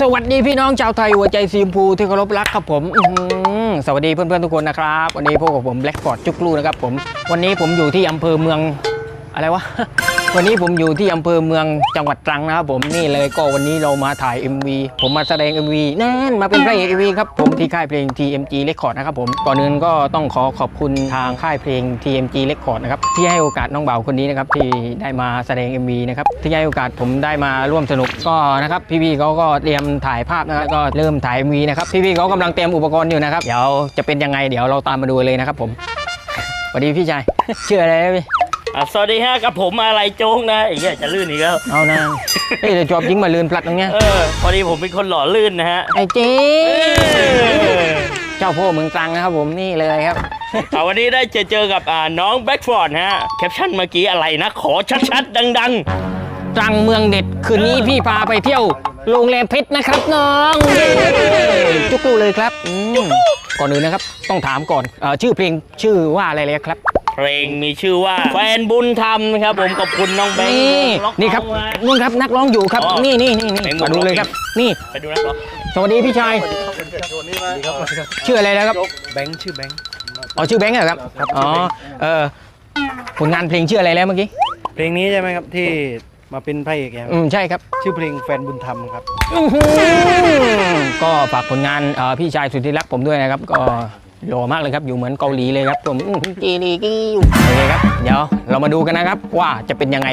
สวัสดีพี่น้องชาวไทยหัวใจซีมพูที่เคารพรักครับผมสวัสดีเพื่อนๆทุกคนนะครับ วันนี้พบกับผมแบล็กฟอร์ดจุกลูนะครับผม วันนี้ผมอยู่ที่อำเภอเมืองอะไรวะ วันนี้ผมอยู่ที่อำเภอเมืองจังหวัดตรังนะครับผมนี่เลยก็วันนี้เรามาถ่าย MV ผมมาแสดง MV แน่นมาเป็นพระเอก MV ครับผมที่ค่ายเพลง TMG Record นะครับผมก่อนอื่นก็ต้องขอขอบคุณทางค่ายเพลง TMG Record นะครับที่ให้โอกาสน้องเบาคนนี้นะครับที่ได้มาแสดง MV นะครับที่ให้โอกาสผมได้มาร่วมสนุกก็นะครับพี่ๆเขาก็เตรียมถ่ายภาพนะครับก็เริ่มถ่าย MV นะครับพี่ๆเขากำลังเตรียมอุปกรณ์อยู่นะครับเดี๋ยวจะเป็นยังไงเดี๋ยวเราตามมาดูเลยนะครับผมสวัสดีพี่ชายชื่ออะไรพี่ อะสวัสดีฮะกับผมอะไรโจ๊กนะไอ้เหี้ยจะลื่นอีกแล้ว เอานะเฮ้ยแต่จอบยิงมาลืนพลัดตรงเนี้ยเออ พอดีผมเป็นคนหล่อลื่นนะฮะไอ้เจ๊เออเจ้าพ่อเมืองตรังนะครับผมนี่เลยครับเอาวันนี้ได้เจอเจอกับอ่าน้องแบ็กฟอร์ดฮะแคปชั่นเมื่อกี้อะไรนะ ขอชัดๆ ดัง ตรังเมืองเด็ดคืนนี้พี่พาไปเที่ยวโรงแรมเพชรนะครับน้องเย้จุกลูเลยครับอืมก่อนอื่นนะครับ ต้องถามก่อนเออชื่อเพลงชื่อว่าอะไรเลยครับๆ เพลงมีชื่อว่าแฟนบุญธรรมนะครับผมขอบคุณน้องแบงค์นี่ล็อกนี่ครับเอาไว้นู่นครับนักร้องอยู่ครับ อ๋อนี่นี่นี่นี่เพลงหมมาดดูเลยล็อกครับ นี่ ไปดูนะครับสวัสดีพี่ชายชื่ออะไรนะครับ แบงค์ชื่อแบงค์อ๋อชื่อแบงค์เหรอครับ อ๋อ เออผลงานเพลงชื่ออะไรแล้วเมื่อกี้ เพลงนี้ใช่ไหมครับที่มาเป็นพระเอกเนี่ยอืมใช่ครับ ชื่อเพลงแฟนบุญธรรมครับ อื้อหือก็ฝากผลงานเอ่อพี่ชายสุดที่รักผมด้วยนะครับ ก็ หล่อมากเลยครับ อยู่เหมือนเกาหลีเลยครับผมอื้อหือจีรีกิ้วโอเคครับ เดี๋ยวเรามาดูกันนะครับว่าจะเป็นยังไง